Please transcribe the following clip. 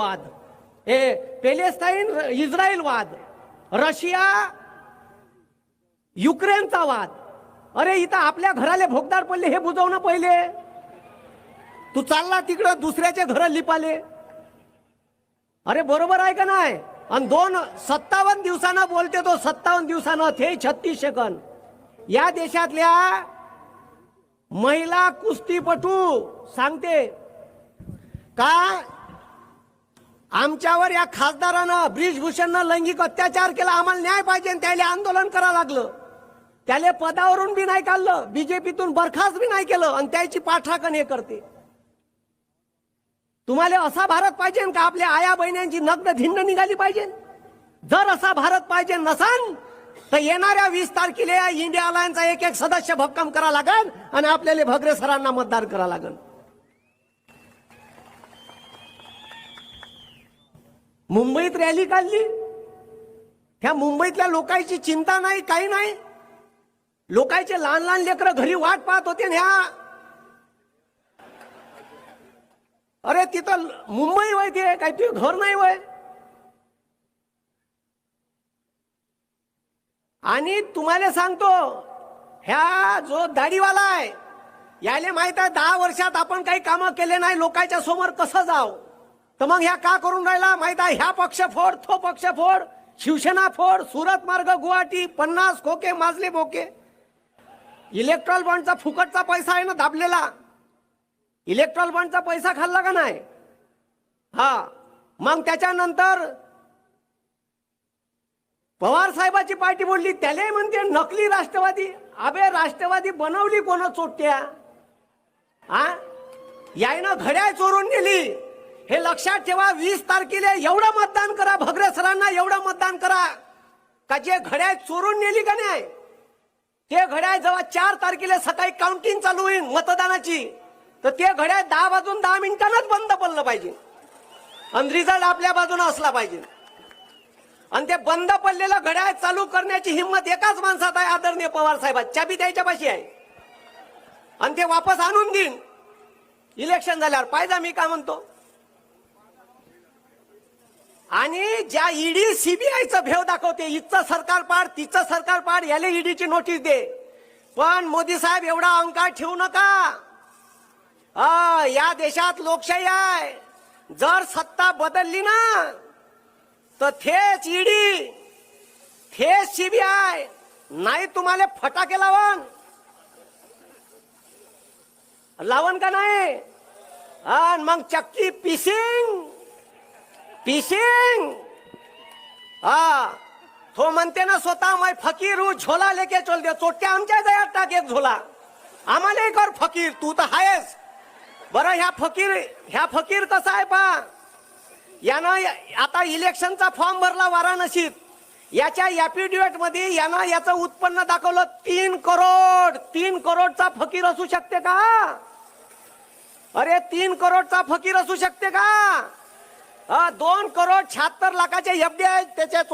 वाद. हे पेलेस्ताईन इस्रायल वाद. रशिया युक्रेनचा वाद. अरे इथं आपल्या घराले भोगदार पडले हे बुजवणं पहिले. तू चालला तिकडं दुसऱ्याचे घर लिपाले. अरे बरोबर आहे का नाही? आणि दोन सत्तावन्न दिवसानं बोलते तो सत्तावन्न दिवसानं ते छत्तीस सेकंद. या देशातल्या महिला कुस्तीपटू सांगते. का? आमच्यावर या खासदारानं ब्रिजभूषणनं लैंगिक अत्याचार केला. आम्हाला न्याय पाहिजे त्याला आंदोलन करावं लागलं. त्याला पदावरून बी नाही काढलं. बीजेपीतून बरखास्त बी नाही केलं आणि त्याची पाठराखण हे करते. तुम्हाला असा भारत पाहिजे का आपल्या आया बहिण्यांची नग्न धिंड निघाली पाहिजे? जर असा भारत पाहिजे नसन तर येणाऱ्या वीस तारखेला इंडिया अलायन्सचा एक एक सदस्य भक्कम करा लागल आणि आपल्याला भगरे सरांना मतदान करा लागल मुंबईत रॅली काढली. ह्या मुंबईतल्या लोकांची चिंता नाही काही नाही. लोकांचे लहान लहान लेकरं घरी वाट पाहत होते ह्या. अरे तिथं मुंबई वय ते काय तुझे घर नाही वय. आणि तुम्हाला सांगतो ह्या जो दाढीवाला आहे याले माहीत आहे दहा वर्षात आपण काही कामं केले नाही लोकांच्या समोर कसं जाव तर मग ह्या का करून राहिला? माहीत आहे ह्या पक्ष फोड तो पक्ष फोड. शिवसेना फोड सुरत मार्ग गुवाहाटी पन्नास खोके माजले बोके इलेक्ट्रॉल बॉन्डचा फुकटचा पैसा आहे ना दाबलेला? इलेक्ट्रॉल बॉन्डचा पैसा खाल्ला का नाही? हा. मग त्याच्यानंतर पवार साहेबाची पार्टी बोलली त्याले म्हणते नकली राष्ट्रवादी. अबे राष्ट्रवादी बनवली कोण चोट्या? हा यायनं घड्याळ चोरून नेली. हे लक्षात ठेवा वीस तारखेला एवढं मतदान करा भगरे सरांना एवढं मतदान करा. का जे घड्याळ चोरून नेली का नाही? ते घड्याळ जेव्हा चार तारखेला सकाळी काउंटिंग चालू होईल मतदानाची तर ते घड्याळ दहा वाजून दहा मिनिटांनाच बंद पडलं पाहिजे. आणि रिझल्ट आपल्या बाजूने असला पाहिजे. आणि ते बंद पडलेलं घड्याळ चालू करण्याची हिंमत एकाच माणसात आहे आदरणीय पवार साहेबात. चाबी त्याच्या पाशी आहे. आणि ते वापस आणून देईन. इलेक्शन झाल्यावर पाहिजे मी काय म्हणतो. आणि ज्या ईडी सीबीआयचं भेव दाखवते इथचं सरकार पाड तिचं सरकार पाड याला ईडीची नोटीस दे. पण मोदी साहेब एवढा अहंकार ठेवू नका. हा, या देशात लोकशाही आहे. जर सत्ता बदलली ना तर थेच ईडी थेच सीबीआय नाही तुम्हाला फटाके लावण. लावण का नाही? मग चक्की पिसिंग. पिसिंग हा तो म्हणते ना स्वतः माय फकीर हूँ झोला लेके चल दे चोट्या आमच्या दयात टाक एक झोला. आम्हाला कर फकीर तू तर आहेस बरं ह्या फकीर ह्या फकीर कसा आहे पा यानं आता इलेक्शनचा फॉर्म भरला वाराणसीत. याच्या ऍफिडेविटमध्ये यानं याचं उत्पन्न दाखवलं तीन करोड. तीन करोडचा फकीर असू शकते का? अरे तीन करोडचा फकीर असू शकते का? दोन करोड शहात्तर लाखाचे एफडी आहेत त्याच्या